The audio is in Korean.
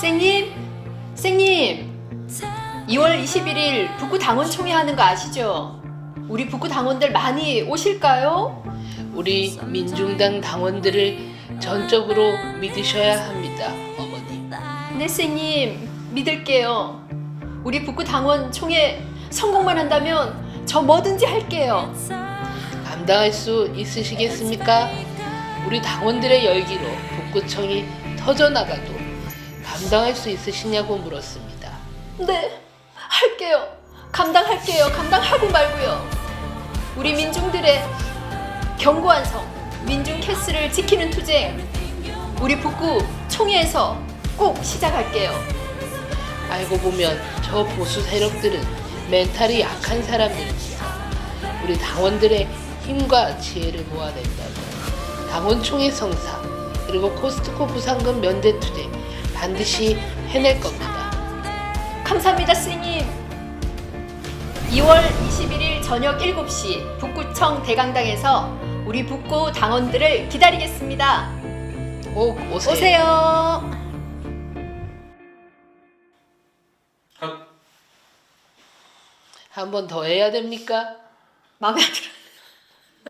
쌩님, 쌩님. 2월 21일 북구 당원 총회 하는 거 아시죠? 우리 북구 당원들 많이 오실까요? 우리 민중당 당원들을 전적으로 믿으셔야 합니다, 어머니. 네, 쌩님. 믿을게요. 우리 북구 당원 총회 성공만 한다면 저 뭐든지 할게요. 감당할 수 있으시겠습니까? 우리 당원들의 열기로 북구청이 터져나가도 감당할 수 있으시냐고 물었습니다. 네, 할게요. 감당할게요. 감당하고 말고요. 우리 민중들의 견고한 성, 민중 캐스를 지키는 투쟁, 우리 북구 총회에서 꼭 시작할게요. 알고 보면 저 보수 세력들은 멘탈이 약한 사람들입니다. 우리 당원들의 힘과 지혜를 모아낸다면 당원 총회 성사 그리고 코스트코 부상금 면대 투쟁 반드시 해낼 겁니다. 감사합니다, 스님. 2월 21일 저녁 7시 북구청 대강당에서 우리 북구 당원들을 기다리겠습니다. 꼭 오세요. 오세요. 한 번 더 해야 됩니까? 마음에 안 들어요.